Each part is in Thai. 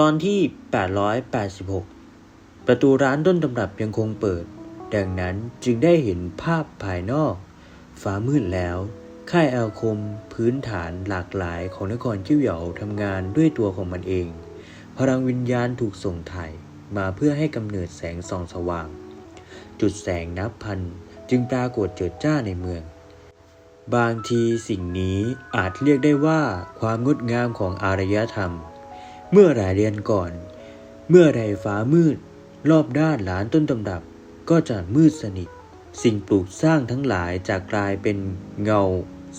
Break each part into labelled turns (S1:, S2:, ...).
S1: ตอนที่ 886 ประตูร้านต้นตำรับยังคงเปิด ดังนั้นจึงได้เห็นภาพภายนอก ฟ้ามืดแล้ว ค่ายอาคมพื้นฐานหลากหลายของนครจิ้วเหยาทำงานด้วยตัวของมันเอง พลังวิญญาณถูกส่งถ่ายมาเพื่อให้กำเนิดแสงส่องสว่าง จุดแสงนับพัน จึงปรากฏเจิดจ้าในเมือง บางทีสิ่งนี้อาจเรียกได้ว่าความงดงามของอารยธรรม เมื่อหลายเดือนก่อน เมื่อไรฟ้ามืด รอบด้านร้านต้นตำรับก็จะมืดสนิท สิ่งปลูกสร้างทั้งหลายจะกลายเป็นเงา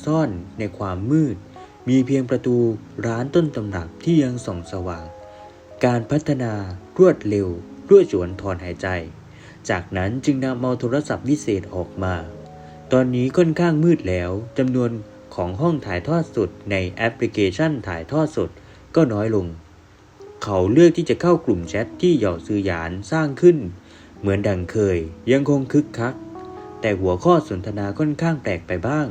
S1: ซ่อนในความมืด มีเพียงประตูร้านต้นตำรับที่ยังส่องสว่าง การพัฒนารวดเร็วรวดสวนถอนหายใจ จากนั้นจึงนำเอาโทรศัพท์วิเศษออกมา ตอนนี้ค่อนข้างมืดแล้วจำนวนของห้องถ่ายทอดสดในแอปพลิเคชันถ่ายทอดสดก็น้อยลง เขาเลือกที่จะเข้ากลุ่มแชทที่เหย่าซือหยานสร้างขึ้น เหมือนดังเคยยังคงคึกคัก แต่หัวข้อสนทนาค่อนข้างแปลกไปบ้าง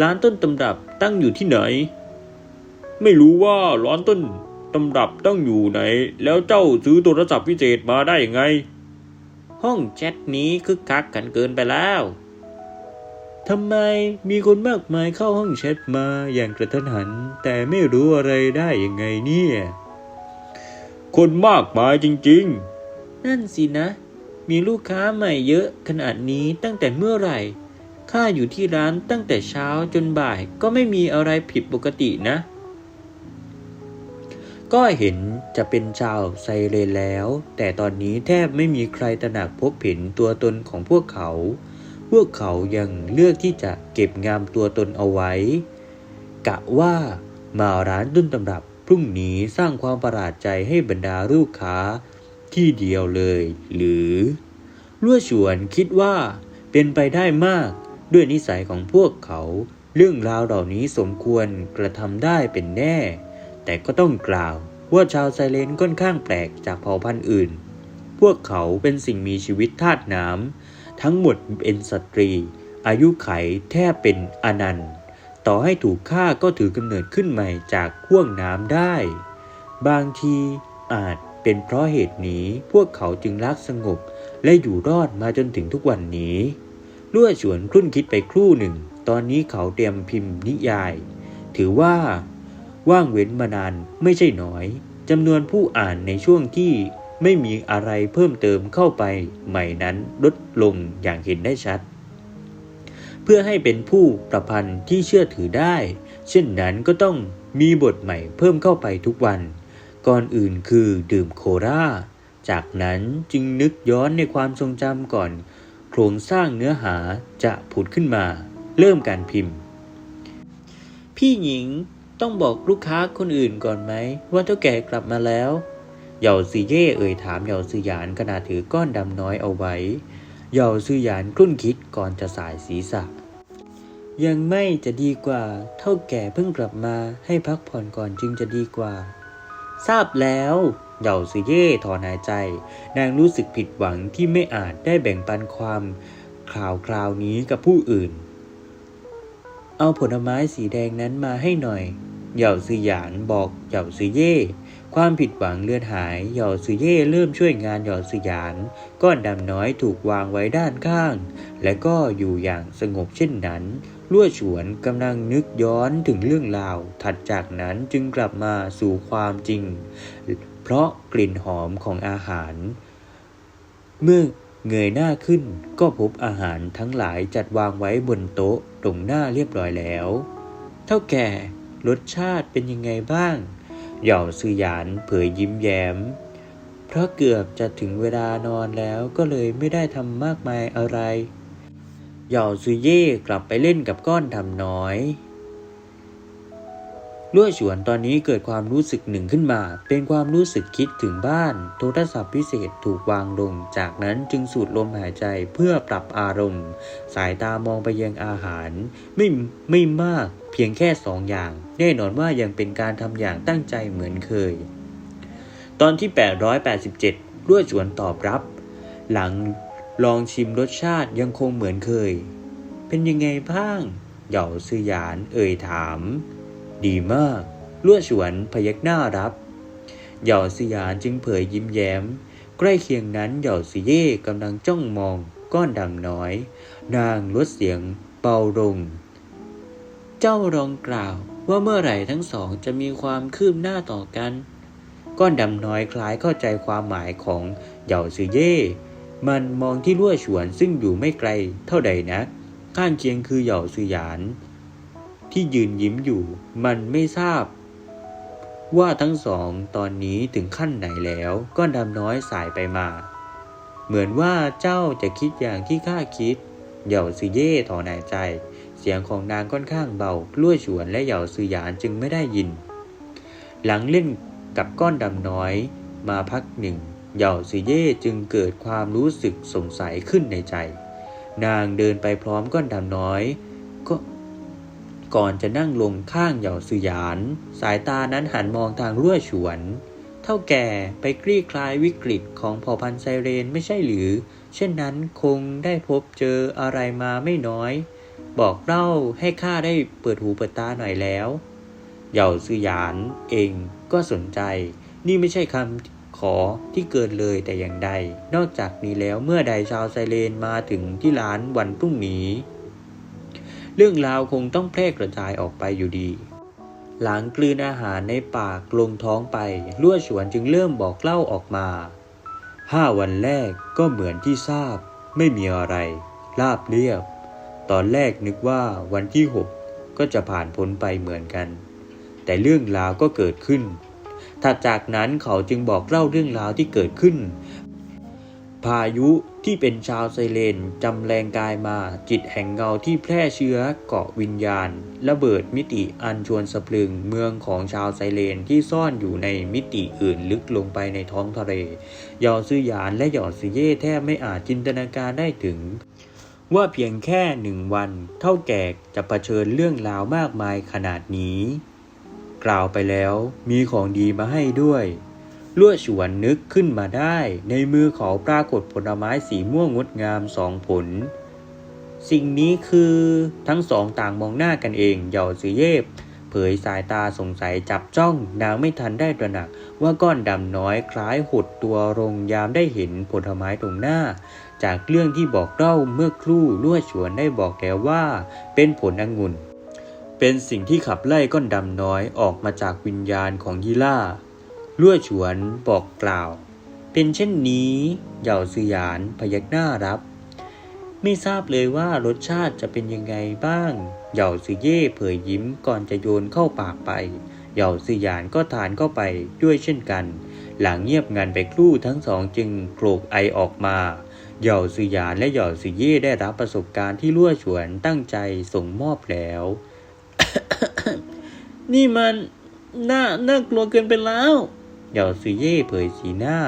S1: ร้านต้นตำรับตั้งอยู่ที่ไหน ไม่รู้ว่าร้านต้นตำรับตั้งอยู่ไหน แล้วเจ้าซื้อโทรศัพท์พิเศษมาได้ยังไง ห้องแชทนี้คึกคักกันเกินไปแล้วทำไมมีคนมากมายเข้าห้องแชทมาอย่างกระทันหัน แต่ไม่รู้อะไรได้ยังไงเนี่ย คนมากมายจริงๆ นั่นสินะ มีลูกค้าใหม่เยอะขนาดนี้ตั้งแต่เมื่อไหร่ ข้าอยู่ที่ร้านตั้งแต่เช้าจนบ่ายก็ไม่มีอะไรผิดปกตินะ ก็เห็นจะเป็นชาวไซเรนแล้ว แต่ตอนนี้แทบไม่มีใครตระหนักพบเห็นตัวตนของพวกเขา พวกเขายังเลือกที่จะเก็บงามตัวตนเอาไว้ กะว่ามาร้านต้นตำรับ พรุ่งนี้สร้างความประหลาดใจให้บรรดาลูกค้าที่เดียวเลย หรือลั่วฉวนคิดว่าเป็นไปได้มากด้วยนิสัยของพวกเขา เรื่องราวเหล่านี้สมควรกระทำได้เป็นแน่ แต่ก็ต้องกล่าวว่าชาวไซเลนค่อนข้างแปลกจากเผ่าพันธุ์อื่น พวกเขาเป็นสิ่งมีชีวิตธาตุน้ำทั้งหมดเป็นสตรี อายุไขแทบเป็นอนันต์ ต่อให้ถูกฆ่าก็ถือกำเนิดขึ้นใหม่จากห่วงน้ำได้ บางทีอาจเป็นเพราะเหตุนี้พวกเขาจึงรักสงบ และอยู่รอดมาจนถึงทุกวันนี้ลั่วฉวนครุ่นคิดไปครู่หนึ่ง ตอนนี้เขาเตรียมพิมพ์นิยาย ถือว่า ว่างเว้นมานานไม่ใช่น้อยจำนวนผู้อ่านในช่วงที่ไม่มีอะไรเพิ่มเติมเข้าไปใหม่นั้นลดลงอย่างเห็นได้ชัด เพื่อให้เป็นผู้ประพันธ์ที่เชื่อถือได้ เช่นนั้นก็ต้องมีบทใหม่เพิ่มเข้าไปทุกวัน ก่อนอื่นคือดื่มโครา จากนั้นจึงนึกย้อนในความทรงจำก่อน โครงสร้างเนื้อหาจะผุดขึ้นมา เริ่มการพิมพ์ พี่หญิงต้องบอกลูกค้าคนอื่นก่อนไหม ว่าเท่าแก่กลับมาแล้วเหยาซือเย่เอ่ยถามเหยาซือหยานขณะถือก้อนดำน้อยเอาไว้เหยาซือหยานครุ่นคิดก่อนจะสายศีรษะ ยังไม่จะดีกว่า เท่าแก่เพิ่งกลับมาให้พักผ่อนก่อนจึงจะดีกว่า ทราบแล้วเหยาซือเย่ถอนหายใจ นางรู้สึกผิดหวังที่ไม่อาจได้แบ่งปันความข่าวคราวนี้กับผู้อื่น เอาผลไม้สีแดงนั้นมาให้หน่อย เหย่าซือหยานบอกเหย่าซือเย่ ความผิดหวังเลือนหาย เหย่าซือเย่เริ่มช่วยงานเหย่าซือหยาน ก้อนดำน้อยถูกวางไว้ด้านข้าง และก็อยู่อย่างสงบเช่นนั้น ลั่วฉวนกำลังนึกย้อนถึงเรื่องราว ถัดจากนั้นจึงกลับมาสู่ความจริง เพราะกลิ่นหอมของอาหาร เมื่อเงยหน้าขึ้นก็พบอาหารทั้งหลายจัดวางไว้บนโต๊ะตรงหน้าเรียบร้อยแล้ว เท่าแก่รสชาติเป็นยังไงบ้าง หย่าซือหยานเผยยิ้มแย้ม เพราะเกือบจะถึงเวลานอนแล้วก็เลยไม่ได้ทำมากมายอะไร หย่าซือเย่กลับไปเล่นกับก้อนทำน้อยลั่วฉวนตอนนี้เกิดความรู้สึกหนึ่งขึ้นมา เป็นความรู้สึกคิดถึงบ้าน โทรศัพท์พิเศษถูกวางลง จากนั้นจึงสูดลมหายใจเพื่อปรับอารมณ์ สายตามองไปยังอาหาร ไม่ไม่มากเพียงแค่สองอย่าง แน่นอนว่ายังเป็นการทำอย่างตั้งใจเหมือนเคย ตอนที่ 887รั่วฉวนตอบรับ หลัง ลองชิมรสชาติยังคงเหมือนเคย เป็นยังไงบ้าง เหย่าซือหยานเอ่ยถาม ดีมากลั่วฉวนพยักหน้ารับ เหย่าสยานจึงเผยยิ้มแย้ม ใกล้เคียงนั้นเหย่าสิเย่กำลังจ้องมองก้อนดำน้อย นางลดเสียงเบาลง เจ้ารองกล่าวว่าเมื่อไหร่ทั้งสองจะมีความคืบหน้าต่อกัน ก้อนดำน้อยคล้ายเข้าใจความหมายของเหย่าซือเย่ มันมองที่ลั่วฉวนซึ่งอยู่ไม่ไกลเท่าใดนะข้างเคียงคือเหย่าซือหยาน ที่ยืนยิ้มอยู่ มันไม่ทราบ ว่าทั้งสองตอนนี้ถึงขั้นไหนแล้วก้อนดำน้อยสายไปมา เหมือนว่าเจ้าจะคิดอย่างที่ข้าคิด เหย่าซือเย่ถอนหายใจ เสียงของนางค่อนข้างเบาลั่วฉวนและเหย่าซือหยานจึงไม่ได้ยิน หลังเล่นกับก้อนดำน้อยมาพักหนึ่ง เหย่าซือเย่จึงเกิดความรู้สึกสงสัยขึ้นในใจ นางเดินไปพร้อมก้อนดำน้อย ก็ก่อนจะนั่งลงข้างเหย่าซือหยาน สายตานั้นหันมองทางรั่วฉวน เท่าแก่ไปคลี่คลายวิกฤตของเผ่าพันธุ์ไซเรนไม่ใช่หรือ เช่นนั้นคงได้พบเจออะไรมาไม่น้อย บอกเล่าให้ข้าได้เปิดหูเปิดตาหน่อยแล้ว เหย่าซือหยานเองก็สนใจ นี่ไม่ใช่คำ ขอที่เกินเลยแต่อย่างใด นอกจากนี้แล้วเมื่อใดชาวไซเรนมาถึงที่ร้านวันพรุ่งนี้ เรื่องราวคงต้องแพร่กระจายออกไปอยู่ดี หลังกลืนอาหารในปากลงท้องไปลั่วฉวนจึงเริ่มบอกเล่าออกมาห้าวันแรกก็เหมือนที่ทราบ ไม่มีอะไรราบเรียบ ตอนแรกนึกว่าวันที่หกก็จะผ่านพ้นไปเหมือนกัน แต่เรื่องราวก็เกิดขึ้น ถัดจากนั้นเขาจึงบอกเล่าเรื่องราวที่เกิดขึ้น พายุที่เป็นชาวไซเลนจำแรงกายมาจิตแห่งเงาที่แพร่เชื้อเกาะวิญญาณ ระเบิดมิติอันชวนสะพรึงเมืองของชาวไซเลนที่ซ่อนอยู่ในมิติอื่นลึกลงไปในท้องทะเล ยอซือหยานและหยอซือเย่แทบไม่อาจจินตนาการได้ถึงว่าเพียงแค่หนึ่งวัน เท่าแก่จะะเผชิญเรื่องราวมากมายขนาดนี้ กล่าวไปแล้ว มีของดีมาให้ด้วยลั่วฉวนนึกขึ้นมาได้ ในมือเขาปรากฏผลไม้สีม่วงงดงามสองผล สิ่งนี้คือทั้งสองต่างมองหน้ากันเองเหยาซือเย่เผยสายตาสงสัยจับจ้อง นางไม่ทันได้ตระหนัก ว่าก้อนดำน้อยคล้ายหดตัวลงยามได้เห็นผลไม้ตรงหน้า จากเรื่องที่บอกเล่าเมื่อครู่ลั่วฉวนได้บอกแล้วว่า เป็นผลองุ่น เป็นสิ่งที่ขับไล่ก้อนดำน้อยออกมาจากวิญญาณของยีล่าลั่วฉวนบอกกล่าว เป็นเช่นนี้เหย่าซือหยานพยักหน้ารับ ไม่ทราบเลยว่ารสชาติจะเป็นยังไงบ้างเหย่าซือเย่เผยยิ้มก่อนจะโยนเข้าปากไปเหย่าซือหยานก็ทานเข้าไปด้วยเช่นกัน หลังเงียบงันไปครู่ทั้งสองจึงโกรกไอออกมาเหย่าซือหยานและเหย่าซือเย่ได้รับประสบการณ์ที่ลั่วฉวนตั้งใจส่งมอบแล้ว นี่มันน่าน่ากลัวเกินไปแล้วเหย่าซือเย่เผยสีหน้า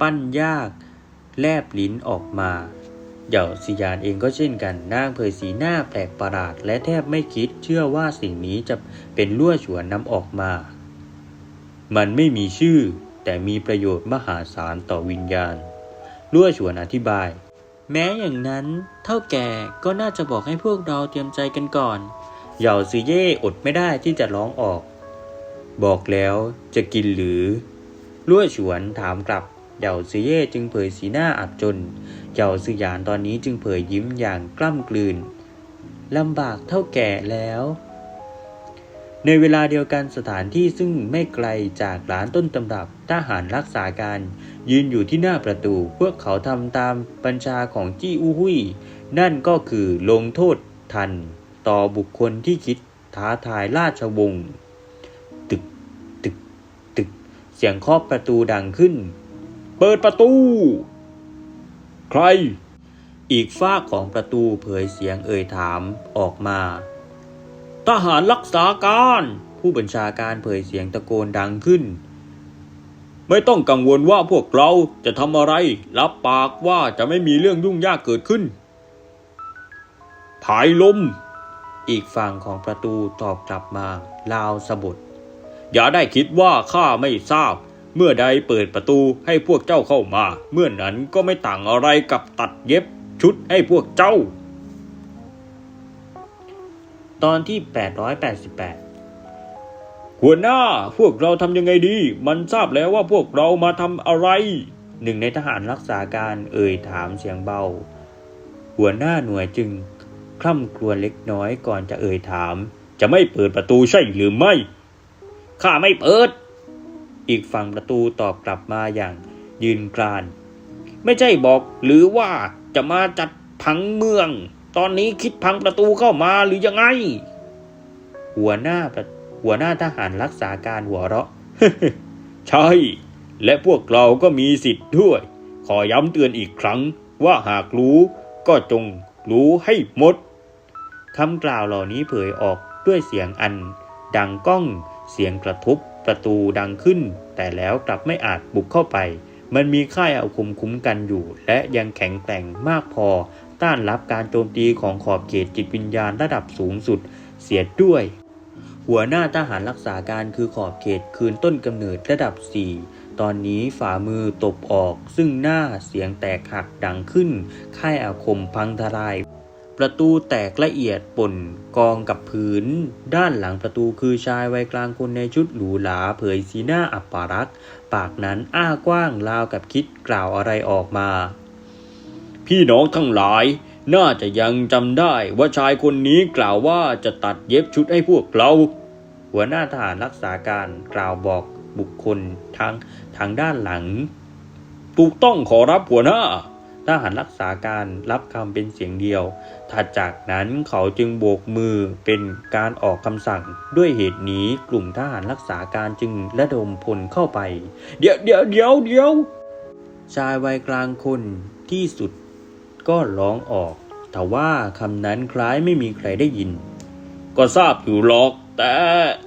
S1: ปั้นยาก แลบลิ้นออกมาเหย่าซิยานเองก็เช่นกันนางเผยสีหน้าแปลกประหลาด และแทบไม่คิดเชื่อว่าสิ่งนี้จะเป็นลั่วฉวนนำออกมา มันไม่มีชื่อ แต่มีประโยชน์มหาศาลต่อวิญญาณลั่วฉวนอธิบาย แม้อย่างนั้น เท่าแก่ก็น่าจะบอกให้พวกเราเตรียมใจกันก่อน เหย่าซือเย่อดไม่ได้ที่จะร้องออก บอกแล้วจะกินหรือลั่วฉวนถามกลับเหย่าซือเย่จึงเผยสีหน้าอับจนเหย่าซือหยานตอนนี้จึงเผยยิ้มอย่างกล้ำกลืนลำบากเท่าแก่แล้ว ในเวลาเดียวกันสถานที่ซึ่งไม่ไกลจากร้านต้นตำรับทหารรักษาการ ยืนอยู่ที่หน้าประตู พวกเขาทำตามบัญชาของจี้อู้หุยนั่นก็คือลงโทษทัน ต่อบุคคลที่คิดท้าทายราชวงศ์ตึกตึกตึก เสียงเคาะประตูดังขึ้น เปิดประตู ใคร อีกฝ้าของประตูเผยเสียงเอ่ยถามออกมา ทหารรักษาการ ผู้บัญชาการเผยเสียงตะโกนดังขึ้น ไม่ต้องกังวลว่าพวกเราจะทำอะไร รับปากว่าจะไม่มีเรื่องยุ่งยากเกิดขึ้น ผายลม อีกฝั่งของประตูตอบกลับมาลาวสะบดอย่าได้คิดว่าข้าไม่ทราบ เมื่อใดเปิดประตูให้พวกเจ้าเข้ามา เมื่อนั้นก็ไม่ต่างอะไรกับตัดเย็บชุดให้พวกเจ้า ตอนที่ 888
S2: หัวหน้าพวกเราทำยังไงดี มันทราบแล้วว่าพวกเรามาทำอะไร
S1: หนึ่งในทหารรักษาการเอ่ยถามเสียงเบา หัวหน้าหน่วยจึง คร่ำครวญเล็กน้อยก่อนจะเอ่ยถาม
S2: จะไม่เปิดประตูใช่หรือไม่ ข้าไม่เปิด
S1: อีกฝั่งประตูตอบกลับมาอย่างยืนกราน
S2: ไม่ใช่บอกหรือว่าจะมาจัดพังเมือง ตอนนี้คิดพังประตูเข้ามาหรือยังไง
S1: หัวหน้าหัวหน้าทหารรักษาการหัวเราะ
S2: ใช่ และพวกเราก็มีสิทธิ์ด้วย ขอย้ำเตือนอีกครั้งว่าหากรู้ก็จงรู้ให้หมด
S1: คำกล่าวเหล่านี้เผยออกด้วยเสียงอัน ดังก้อง เสียงกระทุบประตูดังขึ้น แต่แล้วกลับไม่อาจบุกเข้าไป มันมีค่ายอาคมคุ้มกันอยู่ และยังแข็งแกร่งมากพอ ต้านรับการโจมตีของขอบเขตจิตวิญญาณระดับสูงสุด เสียด้วย หัวหน้าทหารรักษาการคือขอบเขตคืนต้นกำเนิดระดับ 4ตอนนี้ฝ่ามือตบออกซึ่งหน้าเสียงแตกหักดังขึ้น ค่ายอาคมพังทลาย ประตูแตกละเอียดป่นกองกับพื้น ด้านหลังประตูคือชายวัยกลางคนในชุดหรูหราเผยสีหน้าอับปารักปากนั้นอ้ากว้างราวกับคิดกล่าวอะไรออกมา
S2: พี่น้องทั้งหลาย น่าจะยังจำได้ว่าชายคนนี้กล่าวว่าจะตัดเย็บชุดให้พวกเรา
S1: หัวหน้าทหารรักษาการกล่าวบอกบุคคลทางทางด้านหลัง
S2: ถูกต้องขอรับหัวหน้า
S1: ทหารรักษาการรับคำเป็นเสียงเดียว ถัดจากนั้นเขาจึงโบกมือเป็นการออกคำสั่ง ด้วยเหตุนี้กลุ่มทหารรักษาการจึงระดมพลเข้าไป
S2: เดี๋ยวเดี๋ยวเดี๋ยวเดี๋ยว
S1: ชายวัยกลางคนที่สุดก็ร้องออกแต่ว่าคำนั้นคล้ายไม่มีใครได้ยิน
S2: ก็ทราบอยู่หรอก แต่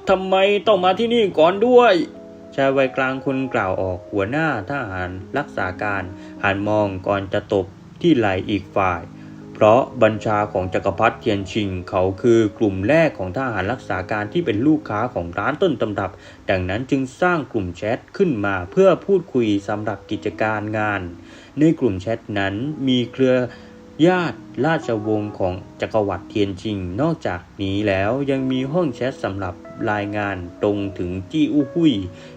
S2: ทำไมต้องมาที่นี่ก่อนด้วย
S1: ชายวัยกลางคนกล่าวออกหัวหน้าทหารรักษาการหันมองก่อนจะตบที่ไหลอีกฝ่าย เพราะบัญชาของจักรพรรดิเทียนชิงเขาคือกลุ่มแรกของทหารรักษาการที่เป็นลูกค้าของร้านต้นตำรับ ดังนั้นจึงสร้างกลุ่มแชทขึ้นมาเพื่อพูดคุยสำหรับกิจการงาน ในกลุ่มแชทนั้นมีเครือญาติราชวงศ์ของจักรวรรดิเทียนชิง นอกจากนี้แล้วยังมีห้องแชทสำหรับ รายงานตรงถึงจี้อู้หุย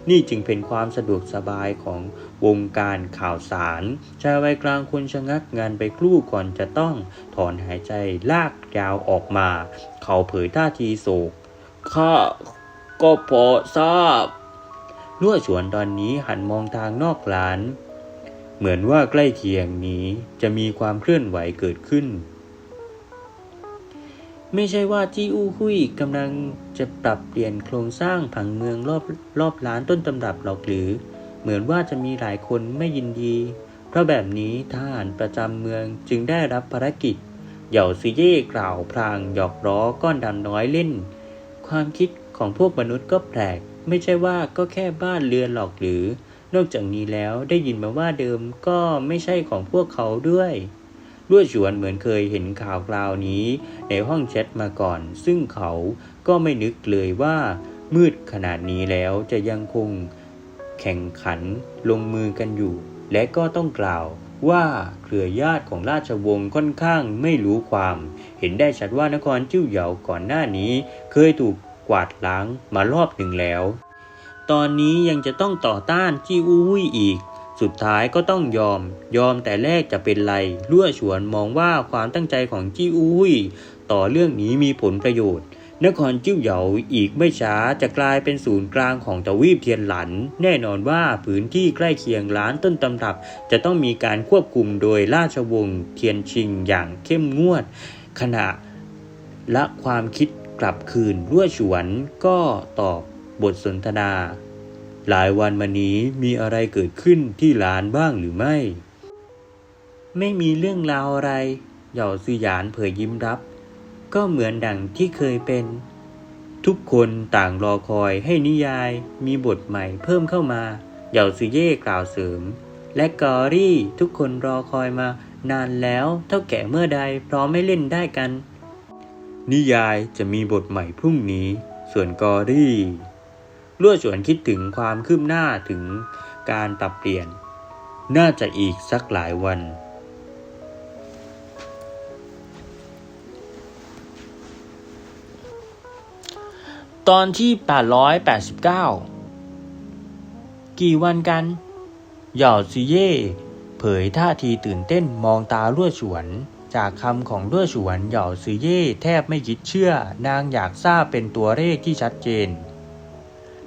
S1: นี่จึงเป็นความสะดวกสบายของวงการข่าวสารชายวัยกลางคนชะงักงานไปครู่ก่อนจะต้องถอนหายใจลากยาวออกมา เขาเผยท่าทีโศก
S2: ข้าก็พอทราบ
S1: ลั่วฉวนตอนนี้หันมองทางนอกร้าน เหมือนว่าใกล้เคียงนี้จะมีความเคลื่อนไหวเกิดขึ้น ไม่ใช่ว่าจี้อู้หุยกำลังจะปรับเปลี่ยนโครงสร้างผังเมืองรอบรอบร้านต้นตำรับหรอกหรือ เหมือนว่าจะมีหลายคนไม่ยินดี เพราะแบบนี้ทหารประจำเมืองจึงได้รับภารกิจ เหย่าซิเย่กล่าวพลางหยอกล้อก้อนดำน้อยเล่น ความคิดของพวกมนุษย์ก็แปลก ไม่ใช่ว่าก็แค่บ้านเรือนหรอกหรือ นอกจากนี้แล้วได้ยินมาว่าเดิมก็ไม่ใช่ของพวกเขาด้วย ลั่วฉวนเหมือนเคยเห็นข่าวคราวนี้ในห้องแชทมาก่อน ซึ่งเขาก็ไม่นึกเลยว่ามืดขนาดนี้แล้วจะยังคงแข่งขันลงมือกันอยู่ และก็ต้องกล่าวว่าเครือญาติของราชวงศ์ค่อนข้างไม่รู้ความ เห็นได้ชัดว่านครจิ้วเหยาก่อนหน้านี้ เคยถูกกวาดล้างมารอบหนึ่งแล้ว ตอนนี้ยังจะต้องต่อต้านจี้อู้หุยอีก สุดท้ายก็ต้องยอม ยอมแต่แรกจะเป็นไรลั่วฉวนมองว่าความตั้งใจของจี้อู้หุยต่อเรื่องนี้มีผลประโยชน์ นครจิ้วเหยาอีกไม่ช้าจะกลายเป็นศูนย์กลางของทวีปเทียนหลัน แน่นอนว่าพื้นที่ใกล้เคียงร้านต้นตำรับ จะต้องมีการควบคุมโดยราชวงศ์เทียนชิงอย่างเข้มงวด ขณะละความคิดกลับคืนรั่วฉวนก็ตอบบทสนทนา หลายวันมานี้มีอะไรเกิดขึ้นที่ร้านบ้างหรือไม่ ไม่มีเรื่องราวอะไร เหย่าซือหยานเผยยิ้มรับ ก็เหมือนดังที่เคยเป็น ทุกคนต่างรอคอยให้นิยายมีบทใหม่เพิ่มเข้ามา เหย่าซือเย่กล่าวเสริม และกอรี่ทุกคนรอคอยมานานแล้วเท่าแก่เมื่อใดพร้อมไม่เล่นได้กัน นิยายจะมีบทใหม่พรุ่งนี้ ส่วนกอรี่ ลั่วฉวนคิดถึงความคืบหน้าถึงการปรับเปลี่ยน น่าจะอีกสักหลายวัน ตอนที่ 889 กี่วันกัน หย่าซีเย่เผยท่าทีตื่นเต้นมองตาลั่วฉวนจากคำของลั่วฉวนเหย่าซีเย่แทบไม่คิดเชื่อนางอยากทราบเป็นตัวเลขที่ชัดเจน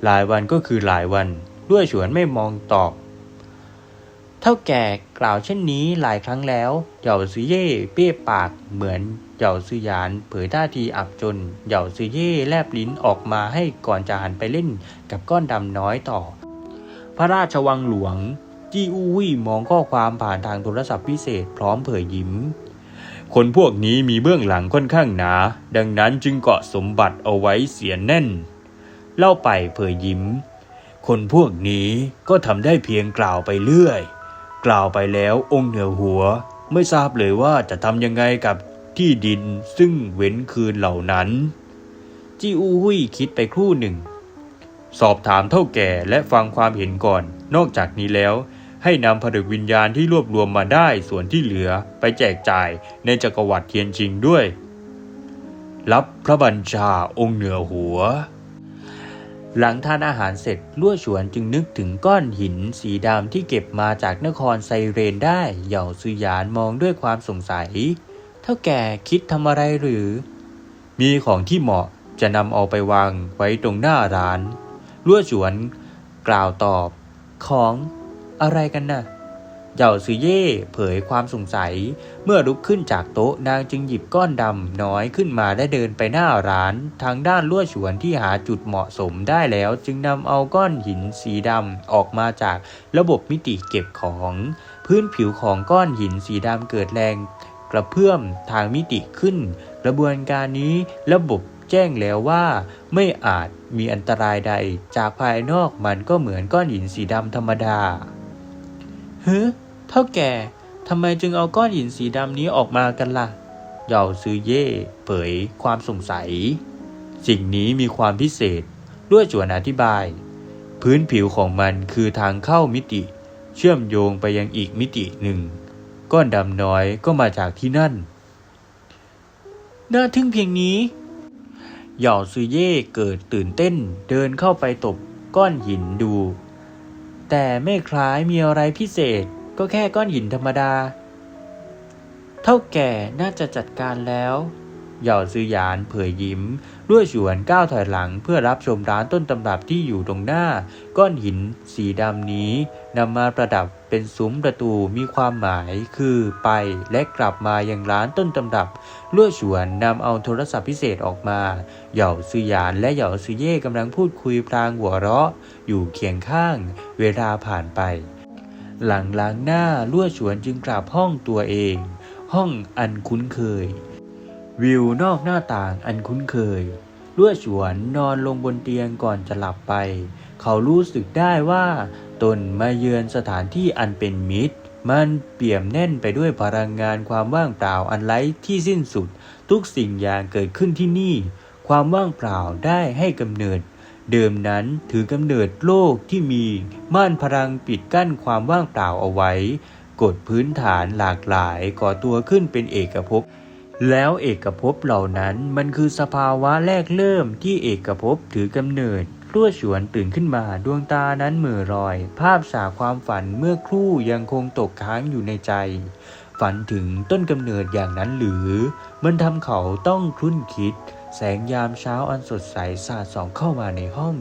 S1: หลายวันก็คือหลายวันลั่วฉวนไม่มองตอบ เท่าแก่กล่าวเช่นนี้หลายครั้งแล้วเหย่าซือเย่เปี้ยปากเหมือนเหย่าซือหยาน เผยท่าทีอับจนเหย่าซือเย่แลบลิ้นออกมาให้ก่อนจะหันไปเล่นกับก้อนดำน้อยต่อ พระราชวังหลวงจี้อู้วี่มองข้อความผ่านทางโทรศัพท์พิเศษพร้อมเผยยิ้ม คนพวกนี้มีเบื้องหลังค่อนข้างหนา ดังนั้นจึงเกาะสมบัติเอาไว้เสียแน่น เล่าไปเผยยิ้ม คนพวกนี้ก็ทำได้เพียงกล่าวไปเรื่อย กล่าวไปแล้วองค์เหนือหัว ไม่ทราบเลยว่าจะทำยังไงกับที่ดินซึ่งเว้นคืนเหล่านั้น จีอูหุยคิดไปครู่หนึ่ง สอบถามเท่าแก่และฟังความเห็นก่อน นอกจากนี้แล้วให้นำผลึกวิญญาณที่รวบรวมมาได้ส่วนที่เหลือไปแจกจ่ายในจักรวรรดิเทียนชิงด้วย รับพระบัญชาองค์เหนือหัว หลังทานอาหารเสร็จลั่วฉวนจึงนึกถึงก้อนหินสีดำที่เก็บมาจากนครไซเรนได้เหย่าซือยานมองด้วยความสงสัย เท่าแก่คิดทำอะไรหรือ มีของที่เหมาะจะนำเอาไปวางไว้ตรงหน้าร้านลั่วฉวนกล่าวตอบของอะไรกันน่ะ เหย่าซือเย่เผยความสงสัย เมื่อลุกขึ้นจากโต๊ะนางจึงหยิบก้อนดำน้อยขึ้นมาและเดินไปหน้าร้าน ทางด้านลั่วฉวนที่หาจุดเหมาะสมได้แล้ว จึงนำเอาก้อนหินสีดำออกมาจากระบบมิติเก็บของ พื้นผิวของก้อนหินสีดำเกิดแรงกระเพื่อมทางมิติขึ้น กระบวนการนี้ระบบแจ้งแล้วว่าไม่อาจมีอันตรายใด จากภายนอกมันก็เหมือนก้อนหินสีดำธรรมดาเฮ้ เท่าแก่ทำไมจึงเอาก้อนหินสีดำนี้ออกมากันล่ะเหย่าซือเย่เผยความสงสัย สิ่งนี้มีความพิเศษด้วยจวนอธิบาย พื้นผิวของมันคือทางเข้ามิติ เชื่อมโยงไปยังอีกมิติหนึ่ง ก้อนดำน้อยก็มาจากที่นั่น น่าทึ่งเพียงนี้เหย่าซือเย่เกิดตื่นเต้นเดินเข้าไปตบก้อนหินดู แต่ไม่คล้ายมีอะไรพิเศษ ก็แค่ก้อนหินธรรมดา เท่าแก่น่าจะจัดการแล้วเหย่าซือหยานเผยยิ้มด้วยฉวนก้าวถอยหลังเพื่อรับชมร้านต้นตำรับที่อยู่ตรงหน้า ก้อนหินสีดำนี้นำมาประดับเป็นซุ้มประตูมีความหมายคือไปและกลับมายังร้านต้นตำรับลั่วฉวนนำเอาโทรศัพท์พิเศษออกมา เหย่าซือหยานและเหย่าซือเย่กำลังพูดคุยพลางหัวเราะ อยู่เคียงข้าง เวลาผ่านไป หลังล้างหน้าลั่วฉวนจึงกลับห้องตัวเอง ห้องอันคุ้นเคย วิวนอกหน้าต่างอันคุ้นเคยลั่วฉวนนอนลงบนเตียงก่อนจะหลับไป เขารู้สึกได้ว่า ตนมาเยือนสถานที่อันเป็นมิตร มันเปี่ยมแน่นไปด้วยพลังงานความว่างเปล่าอันไร้ที่สิ้นสุด ทุกสิ่งอย่างเกิดขึ้นที่นี่ ความว่างเปล่าได้ให้กำเนิด เดิมนั้นถือกำเนิดโลกที่มีม่านพลังปิดกั้นความว่างเปล่าเอาไว้ กฎพื้นฐานหลากหลายก่อตัวขึ้นเป็นเอกภพ แล้วเอกภพเหล่านั้นมันคือสภาวะแรกเริ่มที่เอกภพถือกำเนิดรั่วฉวนตื่นขึ้นมาดวงตานั้นเหม่อลอย ภาพสาความฝันเมื่อครู่ยังคงตกค้างอยู่ในใจ ฝันถึงต้นกำเนิดอย่างนั้นหรือ มันทำเขาต้องครุ่นคิด แสงยามเช้าอันสดใสสาดส่องเข้ามาในห้อง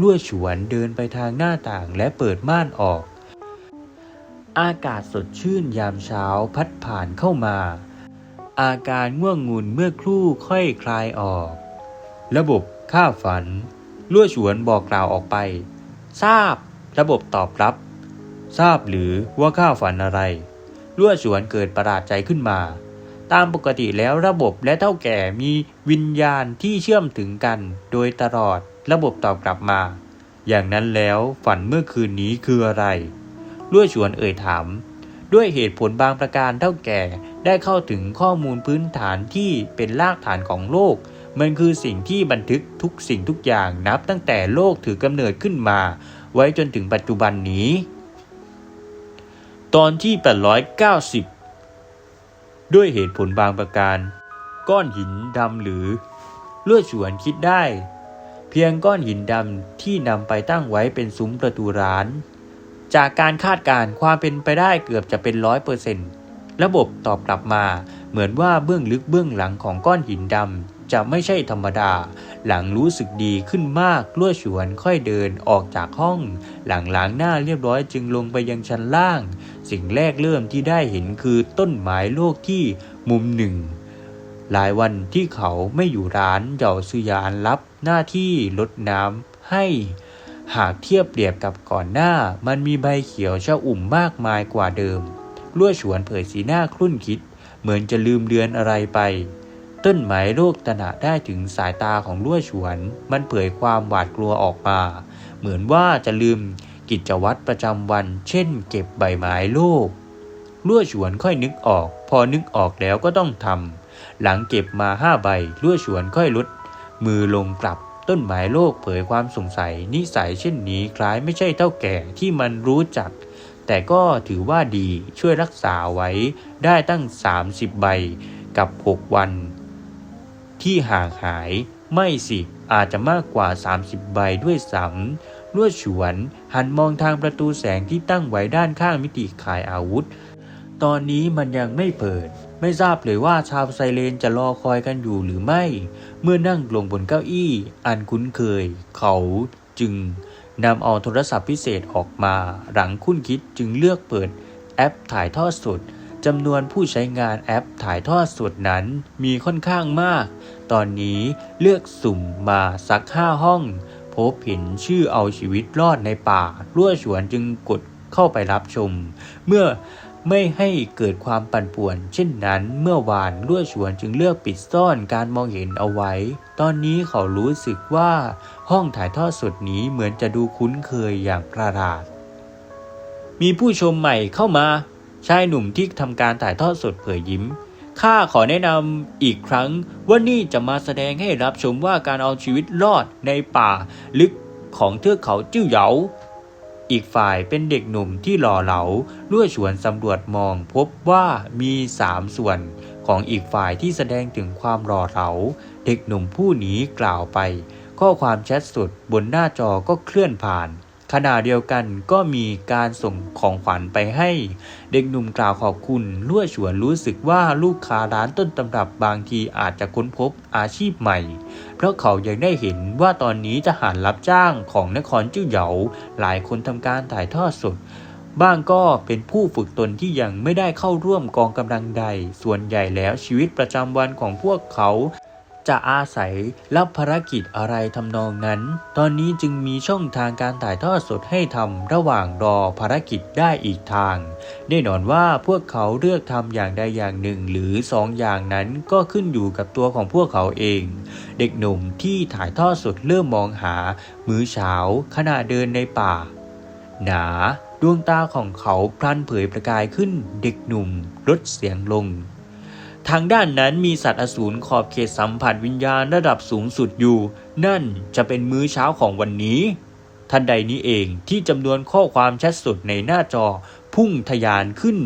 S1: ลั่วฉวนเดินไปทางหน้าต่างและเปิดม่านออก อากาศสดชื่นยามเช้าพัดผ่านเข้ามา อาการง่วงงุนเมื่อครู่ค่อยคลายออก ระบบค่าฝันลั่วฉวนบอกกล่าวออกไป ทราบ ระบบตอบรับ ทราบหรือว่าข้าฝันอะไรลั่วฉวนเกิดประหลาดใจขึ้นมา ตามปกติแล้วระบบและเท่าแก่มีวิญญาณที่เชื่อมถึงกัน โดยตลอดระบบตอบกลับมา อย่างนั้นแล้วฝันเมื่อคืนนี้คืออะไรลั่วฉวนเอ่ยถาม ด้วยเหตุผลบางประการเท่าแก่ได้เข้าถึงข้อมูลพื้นฐานที่เป็นรากฐานของโลก มันคือสิ่งที่บันทึกทุกสิ่งทุกอย่างนับตั้งแต่โลกถือกำเนิดขึ้นมา ไว้จนถึงปัจจุบันนี้ ตอนที่ 890 ด้วยเหตุผลบางประการ ก้อนหินดำหรือเลือดฉวนคิดได้ เพียงก้อนหินดำที่นำไปตั้งไว้เป็นซุ้มประตูร้าน จากการคาดการณ์ความเป็นไปได้เกือบจะเป็นร้อยเปอร์เซ็นต์ระบบตอบกลับมาเหมือนว่าเบื้องลึกเบื้องหลังของก้อนหินดำจะไม่ใช่ธรรมดา หลังรู้สึกดีขึ้นมากลั่วฉวนค่อยเดินออกจากห้อง หลังล้างหน้าเรียบร้อยจึงลงไปยังชั้นล่าง สิ่งแรกเริ่มที่ได้เห็นคือต้นไม้โลกที่มุมหนึ่ง หลายวันที่เขาไม่อยู่ร้านเหย่าซื้อยานรับหน้าที่ลดน้ำให้หากเทียบเปรียบกับก่อนหน้า มันมีใบเขียวชะอุ่มมากมายกว่าเดิมลั่วฉวนเผยสีหน้าครุ่นคิด เหมือนจะลืมเลือนอะไรไป ต้นไม้โลกตระหนักได้ถึงสายตาของลั่วฉวน มันเผยความหวาดกลัวออกมา เหมือนว่าจะลืม กิจวัตรประจำวัน เช่น เก็บใบไม้โลกลั่วฉวนค่อยนึกออก พอนึกออกแล้วก็ต้องทำหลังเก็บมาห้าใบลั่วฉวนค่อยลด มือลงกลับต้นไม้โลกเผยความสงสัย นิสัยเช่นนี้คล้ายไม่ใช่เท่าแก่ที่มันรู้จัก แต่ก็ถือว่าดีช่วยรักษาไว้ได้ตั้ง 30 ใบกับ 6 วัน ที่ห่างหายไม่สิอาจจะมากกว่า 30 ใบด้วยซ้ำ ลวดฉวน หันมองทางประตูแสงที่ตั้งไว้ด้านข้างมิติขายอาวุธ ตอนนี้มันยังไม่เปิด ไม่ทราบเลยว่าชาวไซเลนจะรอคอยกันอยู่หรือไม่ เมื่อนั่งลงบนเก้าอี้ อันคุ้นเคย เขาจึงนำเอาโทรศัพท์พิเศษออกมา หลังคุ้นคิดจึงเลือกเปิดแอปถ่ายทอดสดจำนวนผู้ใช้งานแอปถ่ายทอดสดนั้นมีค่อนข้างมาก ตอนนี้เลือกสุ่มมาสักห้าห้อง พบเห็นชื่อเอาชีวิตรอดในป่ารั่วฉวนจึงกดเข้าไปรับชม เมื่อไม่ให้เกิดความปั่นป่วน เช่นนั้นเมื่อวานรั่วฉวนจึงเลือกปิดซ่อนการมองเห็นเอาไว้ ตอนนี้เขารู้สึกว่าห้องถ่ายทอดสดนี้เหมือนจะดูคุ้นเคยอย่างประหลาด มีผู้ชมใหม่เข้ามา ชายหนุ่มที่ทำการถ่ายทอดสดเผยยิ้ม ข้าขอแนะนำอีกครั้งว่านี่จะมาแสดงให้รับชมว่าการเอาชีวิตรอดในป่าลึกของเทือกเขาจิ้วเหยา อีกฝ่ายเป็นเด็กหนุ่มที่หล่อเหลาล่วยฉวนสำรวจมองพบว่ามีสามส่วนของอีกฝ่ายที่แสดงถึงความหล่อเหลา เด็กหนุ่มผู้นี้กล่าวไป ข้อความแชทสดบนหน้าจอก็เคลื่อนผ่าน ขณะเดียวกันก็มีการส่งของขวัญไปให้ เด็กหนุ่มกล่าวขอบคุณลั่วฉวนรู้สึกว่าลูกค้าร้านต้นตำรับบางทีอาจจะค้นพบอาชีพใหม่ เพราะเขายังได้เห็นว่าตอนนี้ทหารรับจ้างของนครจิ้วเหยาหลายคนทำการถ่ายทอดสด บ้างก็เป็นผู้ฝึกตนที่ยังไม่ได้เข้าร่วมกองกำลังใด ส่วนใหญ่แล้วชีวิตประจำวันของพวกเขา จะอาศัยรับภารกิจอะไรทำนองนั้น ตอนนี้จึงมีช่องทางการถ่ายทอดสดให้ทำระหว่างรอภารกิจได้อีกทาง แน่นอนว่าพวกเขาเลือกทำอย่างใดอย่างหนึ่งหรือสองอย่างนั้นก็ขึ้นอยู่กับตัวของพวกเขาเอง เด็กหนุ่มที่ถ่ายทอดสดเริ่มมองหา มื้อเช้าขณะเดินในป่า หนาดวงตาของเขาพลันเผยประกายขึ้นเด็กหนุ่มลดเสียงลง ทางด้านนั้นมีสัตว์อสูรขอบเขตสัมผัสวิญญาณระดับสูงสุดอยู่ นั่นจะเป็นมื้อเช้าของวันนี้ ทันใดนี้เองที่จำนวนข้อความแชทสดในหน้าจอพุ่งทะยานขึ้น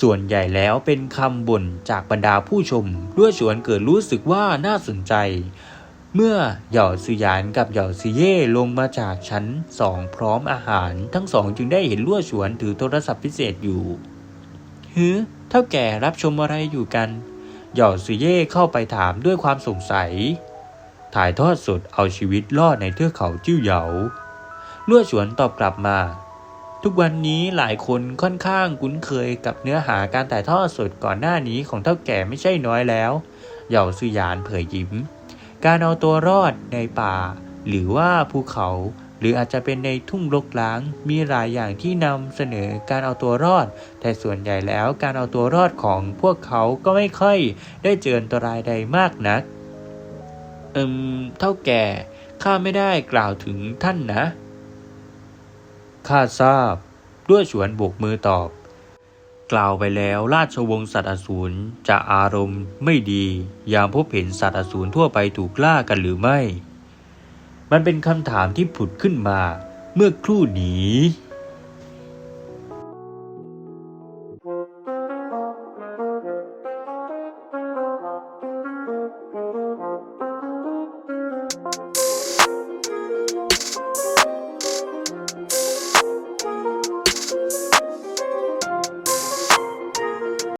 S1: ส่วนใหญ่แล้วเป็นคำบ่นจากบรรดาผู้ชมด้วยชวนเกิดรู้สึกว่าน่าสนใจ เมื่อเหย่าซือยานกับเหย่าซืเย่ลงมาจากชั้นสองพร้อมอาหาร ทั้งสองจึงได้เห็นลั่วฉวนถือโทรศัพท์พิเศษอยู่ฮึ เท่าแก่รับชมอะไรอยู่กัน หย่าซืเย่เข้าไปถามด้วยความสงสัย ถ่ายทอดสดเอาชีวิตรอดในเทือกเขาจิ้วเหยาลั่วฉวนตอบกลับมา ทุกวันนี้หลายคนค่อนข้างคุ้นเคยกับเนื้อหาการถ่ายทอดสดก่อนหน้านี้ของเท่าแก่ไม่ใช่น้อยแล้ว เหย่าซือยานเผยยิ้ม การเอาตัวรอดในป่า หรือว่าภูเขา หรืออาจจะเป็นในทุ่งรกร้าง มีหลายอย่างที่นำเสนอการเอาตัวรอด แต่ส่วนใหญ่แล้วการเอาตัวรอดของพวกเขาก็ไม่ค่อยได้เจออันตรายใดมากนัก เอิมเท่าแก่ข้าไม่ได้กล่าวถึงท่านนะข้าทราบด้วยฉวนโบกมือตอบ กล่าวไปแล้วราชวงศ์สัตว์อสูรจะอารมณ์ไม่ดี ยามพบเห็นสัตว์อสูรทั่วไปถูกล่ากันหรือไม่ มันเป็นคำถามที่ผุดขึ้นมาเมื่อครู่นี้